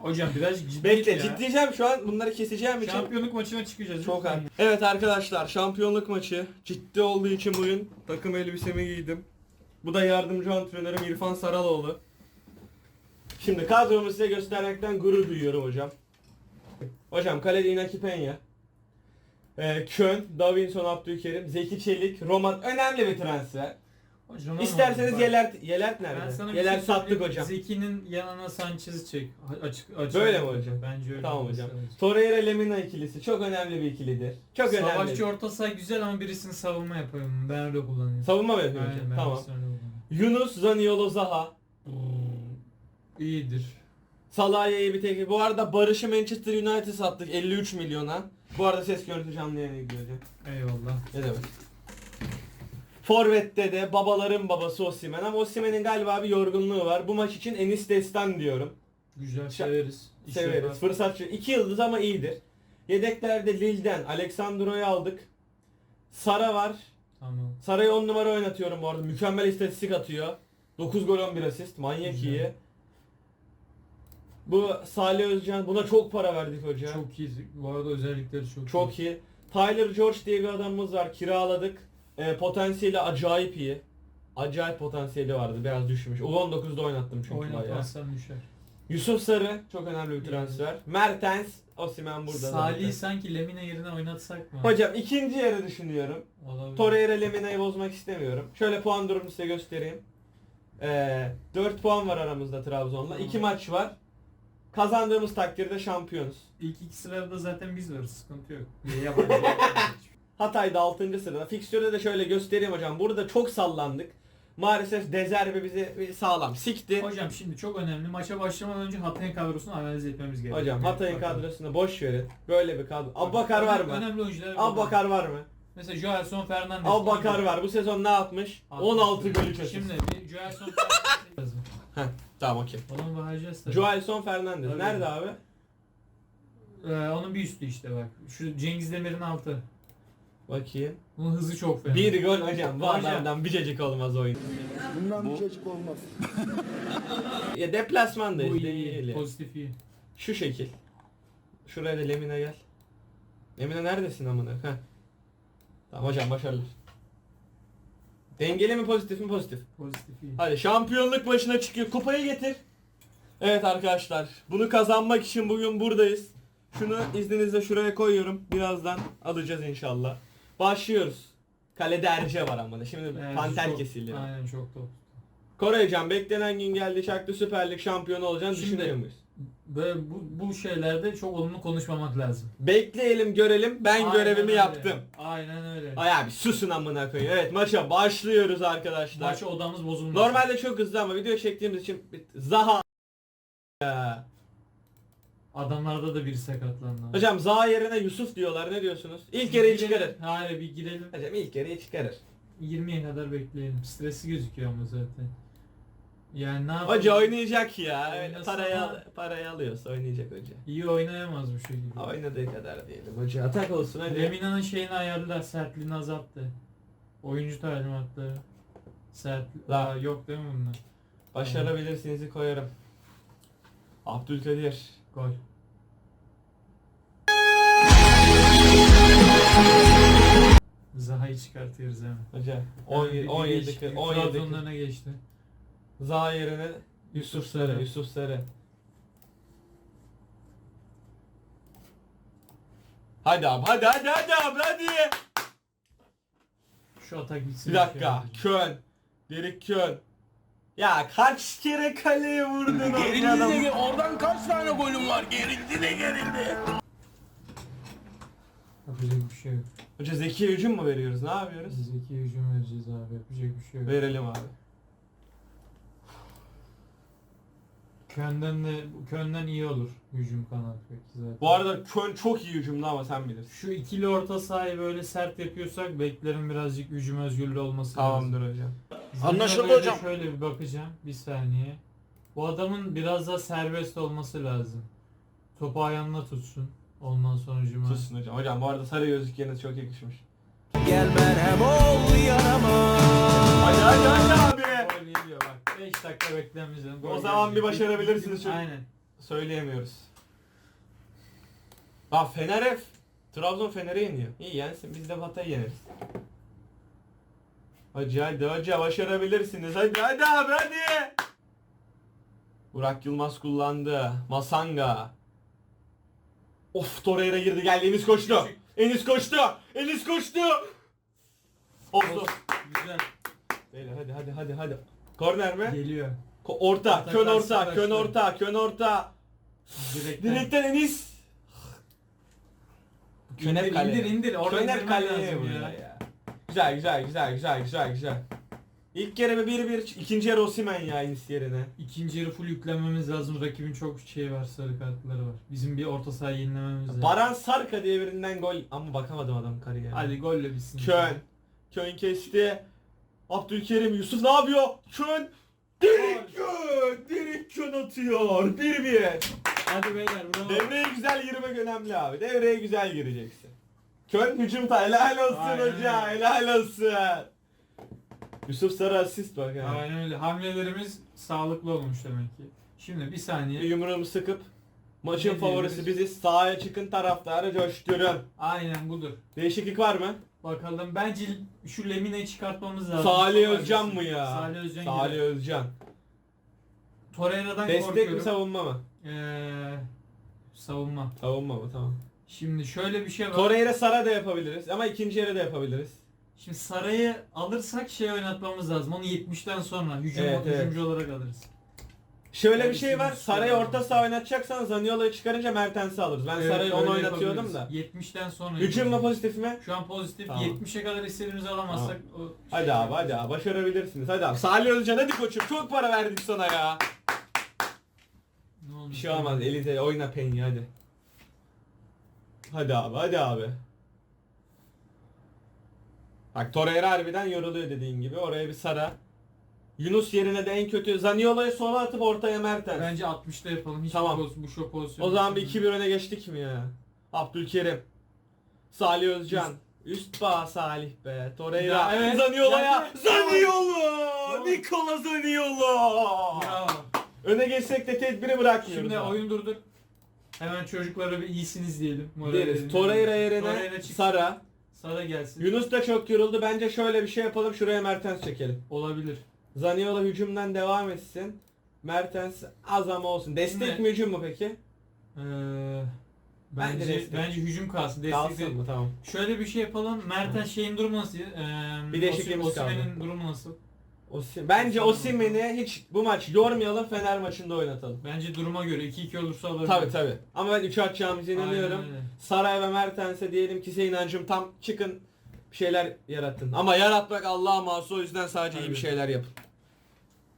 Hocam biraz ciddi Bekle ya. ciddiyeceğim şu an bunları keseceğim için. Şampiyonluk maçına çıkacağız. Çok haklı. Evet arkadaşlar şampiyonluk maçı ciddi olduğu için bugün takım elbisemi giydim. Bu da yardımcı antrenörüm İrfan Saraloğlu. Şimdi kadromu size göstermekten gurur duyuyorum hocam. Hocam kalede Inaki Peña. Ee, Kön, Davinson Abdülkerim, Zeki Çelik, Roman önemli bir transfer. Hocam ama İsterseniz bak, Yelert, Yelert ben nerede? sana bir Yelert şey sattık söyleyeyim. hocam. Zeki'nin yanına Sanchez'i çek. Ha- Açık, açık. Böyle mi hocam? Bence öyle. Tamam olması hocam. lazım. Torreira Lemina ikilisi çok önemli bir ikilidir. Çok önemli. Savaşçı orta saha güzel ama birisini savunma yapıyorum. Ben öyle kullanıyorum. Savunma mı yapıyor Aynen, hocam? ben Tamam. birisini öyle kullanıyorum. Yunus Zaniolo Zaha. İyidir. Salah'a iyi bir teklif. Bu arada Barış'ı Manchester United sattık 53 milyona. Bu arada ses görüntü canlı yayına gidiyor hocam. Eyvallah. Ne demek? Forvet'te de babaların babası Osimhen ama Osimhen'in galiba bir yorgunluğu var. Bu maç için Enis Destan diyorum. Güzel severiz. İş Severiz. yapar. Fırsatçı. 2 yıldız ama iyidir. Yedeklerde Lille'den Alexandro'yu aldık. Sara var. Tamam. Saray'ı 10 numara oynatıyorum bu arada. Mükemmel istatistik atıyor. 9 gol 11 asist. Manyak Güzel. iyi. Bu Salih Özcan. Buna çok para verdik hoca. Çok, iyi. Bu arada özellikleri çok, çok iyi. Tyler George diye bir adamımız var. Kiraladık. Ee, potansiyeli acayip iyi. Acayip potansiyeli vardı. Biraz düşmüş. U19'da oynattım çünkü bayağı. Oynatmazsan düşer. Yusuf Sarı çok önemli bir transfer. Mertens, Osimhen burada. Salih'i zaten. sanki Lemina yerine oynatsak mı? Hocam ikinci yarı düşünüyorum. Olabilir. Torreira Lemina'yı bozmak istemiyorum. Şöyle puan durumunu size göstereyim. Ee, 4 puan var aramızda Trabzon'la. Tamam. 2 maç var. Kazandığımız takdirde şampiyonuz. İlk iki sırada zaten biz varız. Sıkıntı yok. Niye yabancı? Hatay'da 6. sırada. Fikstürde de şöyle göstereyim hocam. Burada çok sallandık. Maalesef Dezerbe bizi sağlam sikti. Hocam şimdi çok önemli. Maça başlamadan önce Hatay'ın kadrosunu analiz etmemiz gerekiyor. Hocam Hatay'ın kadrosunu boş verin. Böyle bir kadro. Abbakar var mı? Önemli oyuncular. Abbakar var mı? Mesela Joelson Fernandes. Abbakar var. Bu sezon ne yapmış? 16 golü kaçırmış. Şimdi bir Joelson Fernandes. Heh, tamam okey. Onu bakacağız tabii. Joelson Fernandes. Nerede abi? Ee, onun bir üstü işte bak. Şu Cengiz Demir'in altı. Bakayım. Bunun hızı çok fena. Bir gol hocam. Bu Hocam. adamdan bir cacık olmaz oyun. Bundan bir çocuk olmaz. Ya deplasmanda Bu işte iyi, değil ya. pozitif iyi. Şu şekil. Şuraya da Lemina gel. Lemina neredesin amına? Heh. Tamam hocam başarılı. Dengeli mi pozitif mi pozitif? Pozitif iyi. Hadi şampiyonluk başına çıkıyor. Kupayı getir. Evet arkadaşlar. Bunu kazanmak için bugün buradayız. Şunu izninizle şuraya koyuyorum. Birazdan alacağız inşallah. Başlıyoruz. Kalede Erce var ama da. Şimdi Evet, panter çok- kesildi. Aynen çok top. Koraycan beklenen gün geldi. Çaktı Süper Lig şampiyonu olacağını Şimdi- düşünüyor muyuz? Böyle bu, bu şeylerde çok olumlu konuşmamak lazım. Bekleyelim görelim. Ben Aynen görevimi öyle. yaptım. Aynen öyle. Ay abi susun amına koyayım. Evet maça başlıyoruz arkadaşlar. Maça odamız bozulmuş. Normalde çok hızlı ama video çektiğimiz için bit- Zaha Ya. Adamlarda da biri sakatlandı. Hocam Zaha yerine Yusuf diyorlar. Ne diyorsunuz? İlk yarıyı Girelim. çıkarır. Hayır bir girelim. Hocam ilk yarıyı çıkarır. 20'ye kadar bekleyelim. Stresi gözüküyor ama zaten. Yani ne yapalım? Hoca oynayacak ya. Öyle Oynasana. parayı, al- parayı alıyorsa oynayacak hoca. İyi oynayamaz bu şekilde. Oynadığı kadar diyelim hoca. Atak olsun hadi. Lemina'nın şeyini ayarladılar, sertliğini azalttı. Oyuncu talimatları. Sert. La. Aa, yok değil mi bunlar? Başarabilirsinizi koyarım. Abdülkadir. Gol. Zaha'yı çıkartıyoruz hemen. Hoca Hemen bir 17 17 değişiklik. 17 Trabzonlarına geçti. Zaha yerine Yusuf Sarı. Yusuf Sarı. Hadi abi hadi hadi hadi abi hadi. Şu atak bitsin. Bir dakika. Kön. Derik Kön. Ya kaç kere kaleye vurdun o adam? oradan kaç tane golüm var? Gerildi de gerildi. Yapacak bir şey yok. Hoca zeki hücum mu veriyoruz? Ne yapıyoruz? Zeki hücum vereceğiz abi. Yapacak bir şey yok. Verelim abi. Kön'den de Kön'den iyi olur hücum kanalı peki zaten. Bu arada Kön çok iyi hücumda ama sen bilirsin. Şu ikili orta sahayı böyle sert yapıyorsak beklerin birazcık hücum özgürlüğü olması lazım. Tamamdır hocam. Anlaşıldı hocam. Şöyle bir bakacağım. Bir saniye. Bu adamın biraz daha serbest olması lazım. Topu ayağına tutsun. Ondan sonra cuma. Tutsun hocam. Hocam bu arada sarı gözlük yerine çok yakışmış. Gel merhem ol yanıma. Hadi hadi hadi abi. Gol geliyor bak. 5 dakika beklememiz lazım. Gol O zaman gelecek. bir başarabilirsiniz çocuk. Aynen. söyleyemiyoruz. Bak Fener F. Trabzon Fener'i yeniyor. İyi yensin biz de Hatay'ı yeneriz. Hacı hadi hoca başarabilirsiniz. Hadi hadi abi hadi. Burak Yılmaz kullandı. Masanga. Of Torreira girdi geldi Enis koştu. Enis koştu. Enis koştu. Oldu. Güzel. Beyler hadi hadi hadi hadi. Korner mi? Geliyor. Ko- Orta, kön orta, kön orta, kön orta. Direkten. Direkten Enis. Kön hep İndir, kaleye. indir, indir. Orada Kön hep indirmen kaleye lazım ya. ya. Güzel güzel güzel güzel güzel güzel. İlk yarı bir bir, ikinci yarı Osimhen ya Enis yerine. İkinci yarı full yüklenmemiz lazım. Rakibin çok şey var, sarı kartları var. Bizim bir orta sahayı yenilememiz lazım. Baran Sarka diye birinden gol ama bakamadım adam kariyerine. Hadi golle bitsin. Kön. Kön kesti. Abdülkerim Yusuf ne yapıyor? Kön. Direkt Kön. Direkt Kön atıyor. 1-1. Hadi beyler bravo. Devreye güzel girmek önemli abi. Devreye güzel gireceksin. Kön hücumda helal olsun Aynen hoca. Helal olsun. Yusuf Sarı asist bak ha. Aynen öyle. Hamlelerimiz sağlıklı olmuş demek ki. Şimdi bir Bir saniye. yumruğumu sıkıp maçın Ne favorisi biziz. Sahaya çıkın taraftarı coşturun. Aynen budur. Değişiklik var mı? Bakalım bence şu Lemine'yi çıkartmamız lazım. Salih Özcan mı ya? Salih Özcan. Salih gibi. Özcan. Torreira'dan Destek mi korkuyorum. savunma mı? Ee, savunma. Savunma mı tamam. Şimdi şöyle bir şey var. Torreira Sara da yapabiliriz ama ikinci yarı da yapabiliriz. Şimdi Saray'ı alırsak şey oynatmamız lazım. Onu 70'ten sonra hücum Evet, evet. hücumcu olarak alırız. Şöyle bir şey var. Saray'ı orta saha oynatacaksan Zaniolo'yu çıkarınca Mertens'i alırız. Ben Evet, Saray'ı onu öyle oynatıyordum yapabiliriz. da. 70'ten sonra. Hücum mu yapacağız. pozitif mi? Şu an pozitif. Tamam. 70'e kadar istediğimizi alamazsak o şey Hadi abi hadi abi başarabilirsiniz. Hadi abi. Salih Özcan hadi koçum çok para verdik sana ya. Ne olmuş? Bir şey olmaz elinde oyna Penny hadi. Hadi abi hadi abi. Bak Torreira harbiden yoruluyor dediğin gibi. Oraya bir Sara. Yunus yerine de en kötü Zaniolo'yu sola atıp ortaya Mertens. Bence 60'ta yapalım. Hiç Tamam. bu, bu şu pozisyon. O zaman bir 2-1 öne geçtik mi ya? Abdülkerim. Salih Özcan. Üst bağ Salih be. Torreira. Ya evet. Zaniolo'ya. Geldi. Zaniolo. Nikola Zaniolo. Bravo. Öne geçsek de tedbiri bırakmıyoruz. Şimdi ha. oyun durdur. Hemen çocuklara bir iyisiniz diyelim. Moral deriz. verelim. Torreira yerine Torreira. Sara. Sara gelsin. Yunus da çok yoruldu. Bence şöyle bir şey yapalım. Şuraya Mertens çekelim. Olabilir. Zaniolo hücumdan devam etsin. Mertens az ama olsun. Destek mi hücum mu peki? Ee, Bence bence destek. bence hücum kalsın. Destek Kalsın mı? Tamam. Şöyle bir şey yapalım. Mertens şeyin durumu nasıl? Ee, Bir değişikliğimiz Osim- Osimhen'in durumu nasıl? Osim. Bence Osimhen'i hiç bu maç yormayalım. Fener maçında oynatalım. Bence duruma göre 2-2 olursa olabilir. Tabi tabi. Ama ben 3'e atacağımıza Aynen inanıyorum. öyle. Saray ve Mertens'e diyelim ki size inancım tam çıkın bir şeyler yaratın. Ama yaratmak Allah'a mahsus o yüzden sadece iyi bir şeyler yapın.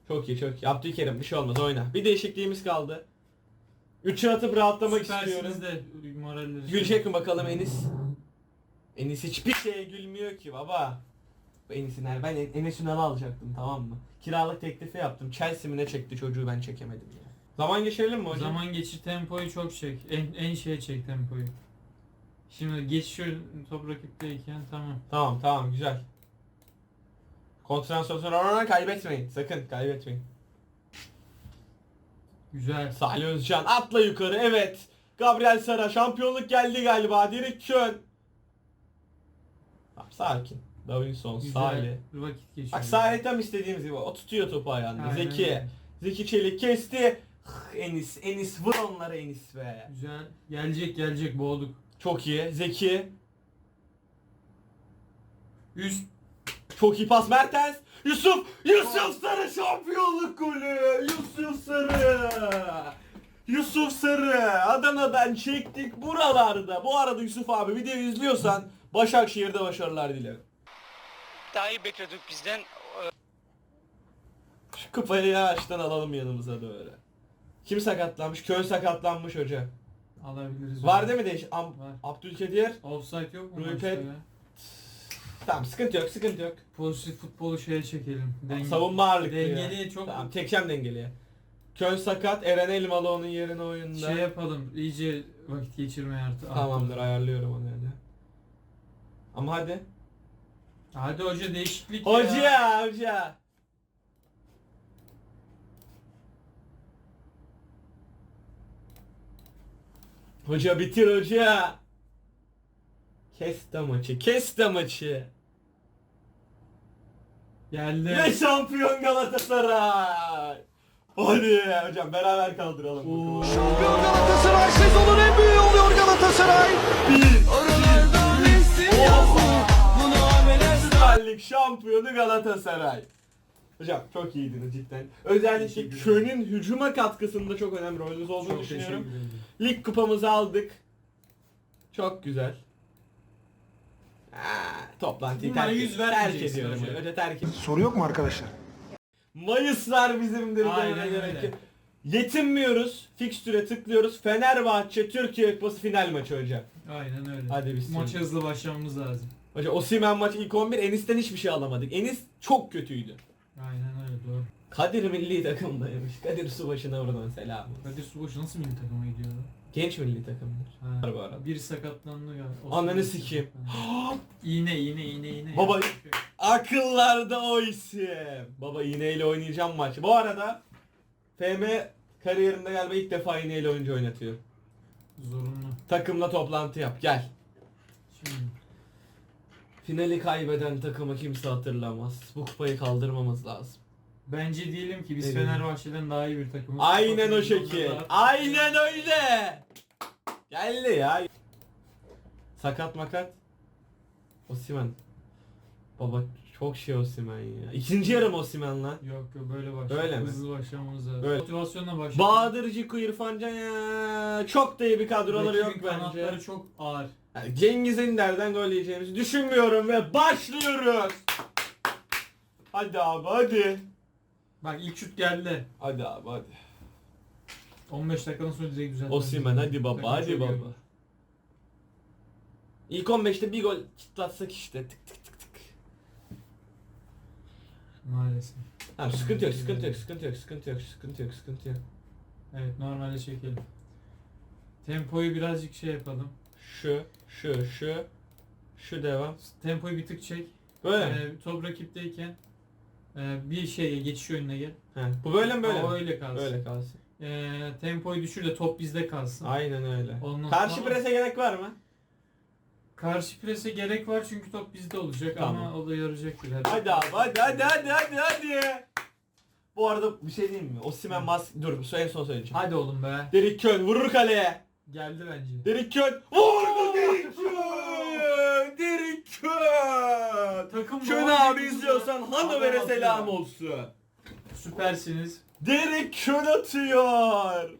Çok iyi çok iyi. Abdülkerim bir şey olmaz oyna. Bir değişikliğimiz kaldı. 3'e atıp rahatlamak istiyorum. Süpersiniz de moralleri. Gülecek mi bakalım Enis? Enis hiçbir şeye gülmüyor ki baba. Enis'i nerede? Ben En- Enes Ünal'ı alacaktım tamam mı? Kiralık teklifi yaptım. Chelsea mi ne çekti çocuğu ben çekemedim ya. Zaman geçirelim mi hocam? Zaman geçir tempoyu çok çek. En, en şeye çek tempoyu. Şimdi geçiyor top rakipteyken tamam. Tamam tamam güzel. Konsantrasyon kaybetmeyin. Sakın kaybetmeyin. Güzel. Salih Özcan atla yukarı evet. Gabriel Sara şampiyonluk geldi galiba. Direkt Kön. Tamam, sakin. Davinson, Güzel. Salih. Bir vakit geçiyor. Bak Salih tam istediğimiz gibi. O tutuyor topu ayağında. Aynen Zeki. öyle. Zeki Çelik kesti. Hıh, Enis. Enis vur onlara Enis be. Güzel. Gelecek gelecek boğduk. Çok iyi. Zeki. Üst. Çok iyi pas Mertens. Yusuf. Yusuf Sarı şampiyonluk golü. Yusuf Sarı. Yusuf Sarı. Adana'dan çektik buralarda. Bu arada Yusuf abi videoyu izliyorsan Başakşehir'de başarılar dilerim. Daha iyi bekliyorduk bizden. Şu kupayı yavaştan alalım yanımıza böyle. Kim sakatlanmış? Kön sakatlanmış hoca. Alabiliriz. Var değil mi değiş? Am Var. Abdülkadir. Offside yok mu? Rui maçta Pet- ya? Tamam sıkıntı yok sıkıntı yok. Pozitif futbolu şeye çekelim. Denge- Savunma ağırlıklı ya. Dengeli çok Tamam çekeceğim dengeli. Kön sakat. Eren Elmalı onun yerine oyunda. şey yapalım. iyice vakit geçirmeye artık. Tamamdır ayarlıyorum onu hadi. Ama hadi. Hadi hoca değişiklik ya. Hoca hoca. Hoca bitir hoca. Kes de maçı, kes de maçı. Geldi. Ve şampiyon Galatasaray. Hadi hocam beraber kaldıralım. Oo. Şampiyon Galatasaray sezonun en büyüğü oluyor Galatasaray. Oralarda Messi yazdı. Bunu amele Süper Lig şampiyonu Galatasaray. Hocam çok iyiydiniz cidden. Özellikle. Köln'ün hücuma katkısında çok önemli rolünüz olduğunu Çok teşekkür düşünüyorum. ederim. Lig kupamızı aldık. Çok güzel. Aa, toplantıyı Bunlara terk, yüz terk vermeyeceksin ediyorum. hocam. Öyle terk ediyorum. Soru yok mu arkadaşlar? Mayıslar bizimdir Aynen demene gerek öyle. yok. Yetinmiyoruz. Fikstüre tıklıyoruz. Fenerbahçe Türkiye Kupası final maçı hocam. Aynen öyle. Hadi biz Maça hızlı başlamamız lazım. Hocam Osimhen maç ilk 11 Enis'ten hiçbir şey alamadık. Enis çok kötüydü. Aynen öyle doğru. Kadir milli takımdaymış. Kadir Subaşı'na buradan selam. Kadir Subaşı nasıl milli takıma gidiyor? Genç milli takımdır. Ha. Bu arada. Bir sakatlandı. O Ananı sikeyim. İğne iğne iğne iğne. Baba- Ya. Akıllarda o isim. Baba iğneyle oynayacağım maç. Bu arada FM kariyerinde galiba ilk defa iğneyle oyuncu oynatıyor. Zorunlu. Takımla toplantı yap gel. Şimdi. Finali kaybeden takımı kimse hatırlamaz. Bu kupayı kaldırmamız lazım. Bence diyelim ki biz diyelim? Fenerbahçe'den daha iyi bir takımız. Aynen o Bakın, şekil. onlar Aynen öyle. Geldi ya. Sakat makat. Osimen. Baba çok şey Osimen ya. İkinci yarım Osimen lan. Yok yok böyle başlayalım. Öyle mi? Hızlı başlamamız lazım. Böyle. Motivasyonla başlayalım. Bahadır Ciku İrfan Can ya. Çok da iyi bir kadroları yok Rakibin bence. kanatları çok ağır. Yani Cengiz Ender'den gol yiyeceğimizi düşünmüyorum ve başlıyoruz. Hadi abi hadi. Bak ilk şut geldi. Hadi abi hadi. 15 dakikadan sonra direkt düzeltmemiz Osimen lazım. hadi baba Takım hadi çok baba. İlk 15'te bir gol kitlatsak işte tık tık tık tık. Maalesef. Tamam sıkıntı yok sıkıntı yok sıkıntı yok sıkıntı yok sıkıntı yok sıkıntı yok. Evet normalde çekelim. Tempoyu birazcık şey yapalım. Şu şu şu şu devam. Tempoyu bir tık çek. Böyle mi? Ee, top rakipteyken e, bir şeye geçiş önüne gel. He. Bu böyle mi böyle O mi? öyle kalsın. Böyle kalsın. Ee, tempoyu düşür de top bizde kalsın. Aynen öyle. Ondan Karşı sonra- prese gerek var mı? Karşı prese gerek var çünkü top bizde olacak Tamam. ama o da yarayacaktır. her Hadi abi hadi hadi hadi hadi hadi. Bu arada bir şey diyeyim mi? Osimhen mas dur en son söyleyeceğim. Hadi oğlum be. Derik Kön vurur kaleye. Geldi bence. Derik Kön vurdu Derik Kön. Derik Kön. Takım Kön doğru abi gidiyor. izliyorsan Hanover'e Adam atıyor. selam olsun. Süpersiniz. Derek Kön atıyor.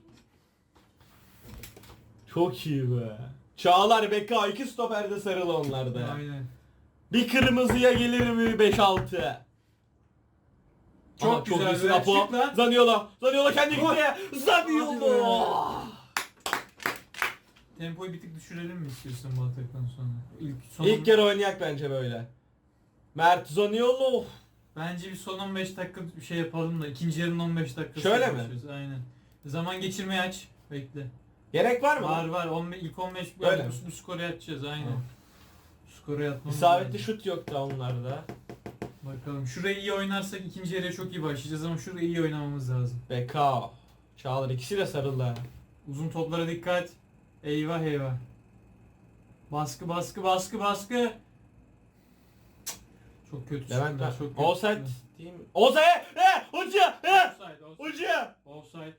Çok iyi be. Çağlar Beka iki stoperde sarılı onlarda. Aynen. Bir kırmızıya gelir mi 5-6? Çok Aa, güzel iyisin. Apo. Çık lan. Zaniola. Zaniola kendi gitti. Zaniolo. Tempoyu bir tık düşürelim mi istiyorsan bu ataktan sonra? İlk, son İlk kere oynayak bence böyle. Mert Zaniolo. Bence bir son 15 dakika bir şey yapalım da ikinci yarının 15 dakikası. Şöyle mi? başlıyoruz. Aynen. Zaman geçirmeyi aç. Bekle. Gerek var mı? Var var. 15, ilk 15 bu, Öyle mi? bu skoru yatacağız aynen. Tamam. Skoru yatmamız İsabetli lazım. şut yok da onlarda. Bakalım. Şurayı iyi oynarsak ikinci yarıya çok iyi başlayacağız ama şurayı iyi oynamamız lazım. Beka. Çağlar ikisi de sarıldı. ha. Uzun toplara dikkat. Eyvah eyvah. Baskı baskı baskı baskı. Çok kötü. Levent var. çok kötü Offside çıktılar. değil mi? Offside. He! Hoca! He! Offside, offside. Hoca! Offside.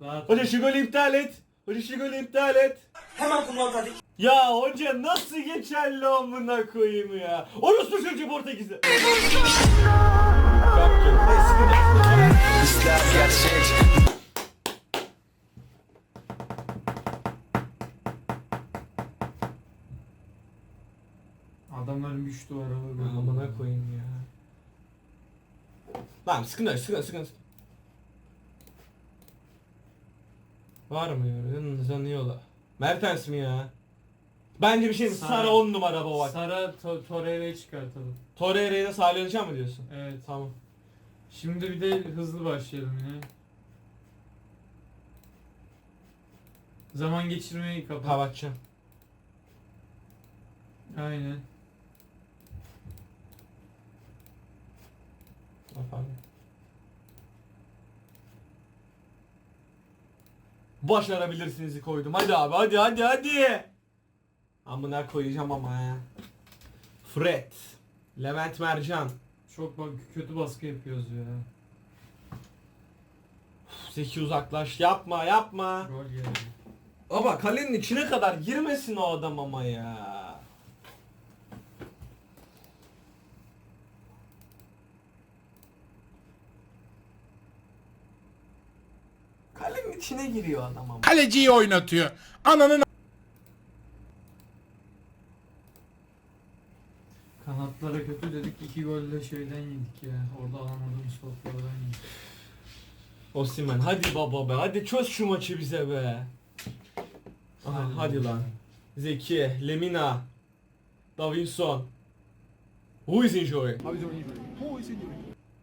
Rahat. Hoca şu golü iptal et. Hoca şu golü iptal et. Hemen kullanmadık. Ya hoca nasıl geçerli amına koyayım ya. Orospu çocuğu Portekiz'de. Çok kötü. Adamların güç duvarı var. Amına koyayım ya. Lan sıkıntı yok, sıkıntı yok. Var mı ya? Zanıyorlar. Mertens mi ya? Bence bir şey mi? Sara. Sara 10 numara bu bak. Sara to Torreira'yı çıkartalım. Torreira'yı da sallayacağım mı diyorsun? Evet. Tamam. Şimdi bir de hızlı başlayalım yine. Zaman geçirmeyi kapat. Kapatacağım. Aynen. Aa, Pardon. Başarabilirsiniz koydum. Hadi abi hadi hadi hadi. Amına koyacağım ama ya. Fred. Levent Mercan. Çok bak kötü baskı yapıyoruz ya. Zeki uzaklaş. Yapma yapma. Gol geldi. Ama kalenin içine kadar girmesin o adam ama ya. Kalenin içine giriyor adam ama. Kaleciyi oynatıyor. Ananın Kanatlara kötü dedik iki golle şeyden yedik ya. Orada alamadığımız toplardan yedik. Osimhen hadi baba be hadi çöz şu maçı bize be. Aha, hadi lan. Zeki, Lemina, Davinson. Who is injury?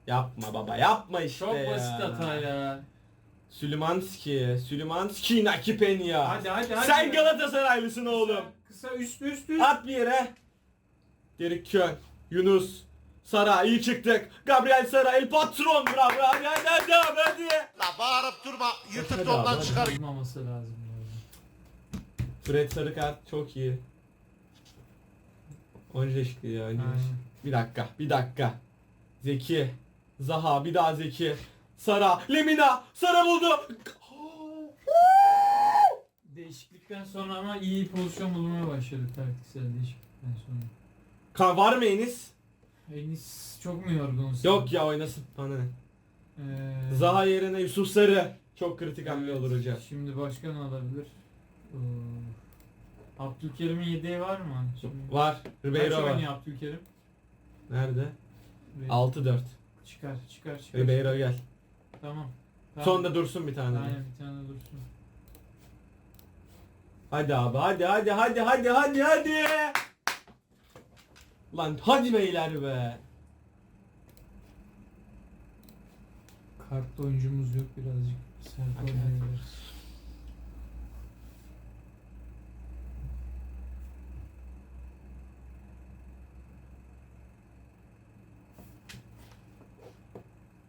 Yapma baba yapma işte Çok ya. basit hata ya. Süleymanski, Süleymanski, Nakipenya. Hadi hadi hadi. Sen Galatasaraylısın oğlum. Kısa üst üst üst. At bir yere. Derek Kön, Yunus, Sara iyi çıktık. Gabriel Sara el patron bravo hadi hadi hadi hadi. hadi. La bağırıp durma. Abi, ondan hadi. çıkar. Olmaması lazım. Fred sarı kart çok iyi. Oyuncu değişikliği ya Aynen. Bir dakika bir dakika. Zeki. Zaha bir daha Zeki. Sara. Lemina. Sara buldu. Değişiklikten sonra ama iyi pozisyon bulmaya başladık taktiksel değişiklikten sonra. Kan var mı Enis? Enis çok mu yorgunsun? Yok ya oynasın. Bana ne? Ee, Zaha yerine Yusuf Sarı. Çok kritik hamle olur hocam. Şimdi başka ne olabilir? Ee, Abdülkerim'in yedeği var mı? Şimdi Var. Kaç Ribeiro var. oynuyor Abdülkerim? Nerede? Ribeiro. 6-4. Çıkar çıkar çıkar. Ribeiro gel. Tamam. tamam. Sonda dursun bir tane. Aynen bir tane dursun. Hadi abi hadi hadi hadi hadi hadi hadi. Lan hadi beyler be. Kartlı oyuncumuz yok birazcık sert Hadi, oynayabiliriz.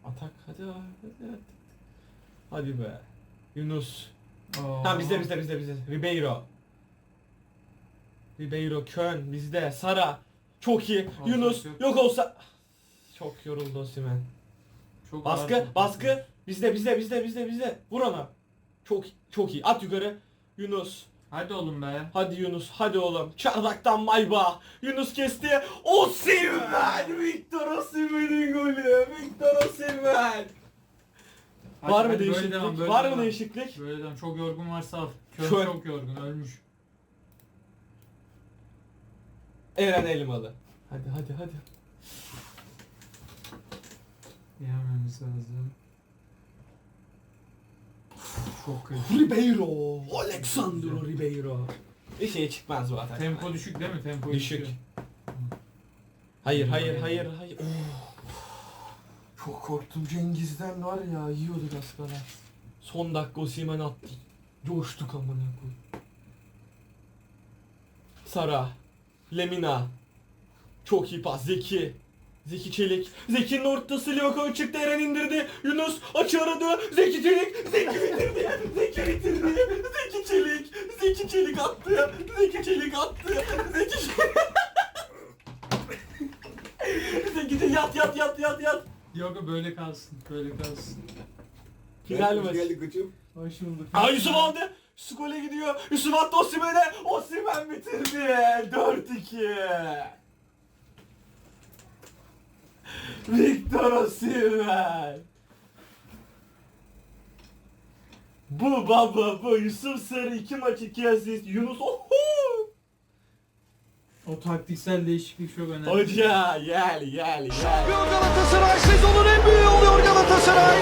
Atak hadi be. Yunus. Aa. Tamam bizde bizde bizde bizde. Ribeiro. Ribeiro Kön bizde. Sara. Çok iyi. Olsak Yunus yok. yok olsa. Çok yoruldu Osimhen. Çok Baskı ağır- baskı. Bizde bizde bizde bizde bizde. Vur ona. Çok çok iyi. At yukarı. Yunus. Hadi oğlum be. Hadi Yunus, hadi oğlum. Çardaktan Mayba. Yunus kesti. Osimhen! Victor Osimhen'in golü. Victor Osimhen. Hadi, Var mı hadi, böyle değişiklik? devam, böyle Var mı devam. değişiklik? Böyle devam. Çok yorgun varsa al. Kör, Kör. çok yorgun ölmüş. Eren Elmalı. Hadi hadi hadi. Yememiz lazım. Çok kötü. Ribeiro. Alexandro Ribeiro. Bir şey çıkmaz bu atak. Tempo düşük değil mi? Tempo Düşük. Hayır hayır hayır hayır. Oh. Çok korktum Cengiz'den var ya yiyorduk az kala. Son dakika Osimhen attı. Coştuk amına koy. Sara. Lemina. Çok iyi pas. Zeki. Zeki Çelik. Zeki'nin ortası Livakovic çıktı. Eren indirdi. Yunus açı aradı. Zeki Çelik. Zeki bitirdi. Zeki bitirdi. Zeki Çelik. Zeki Çelik attı. Zeki Çelik attı. Zeki Çelik. Zeki Çelik yat yat yat yat yat. Yok böyle kalsın. Böyle kalsın. Final maç. Hoş bulduk. Aa Yusuf aldı. Yusuf gole gidiyor. Yusuf attı Osimhen'e. Osimhen bitirdi. 4-2. Victor Osimhen. Bu baba bu. Yusuf Sarı 2 maç 2 asist. Yunus oho. O taktiksel değişiklik çok önemli. Hoca gel gel gel. Şampiyon Galatasaray sezonun en büyüğü oluyor Galatasaray.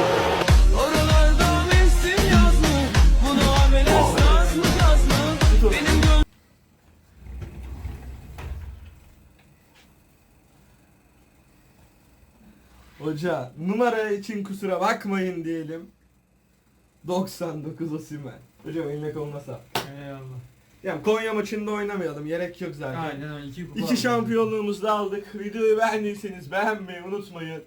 Hoca numara için kusura bakmayın diyelim. 99 Osimhen. Hocam eline koluna sağlık. Eyvallah. Yani Konya maçında oynamayalım. Gerek yok zaten. Aynen öyle. İki kupa İki aldık. şampiyonluğumuzu da aldık. Videoyu beğendiyseniz beğenmeyi unutmayın.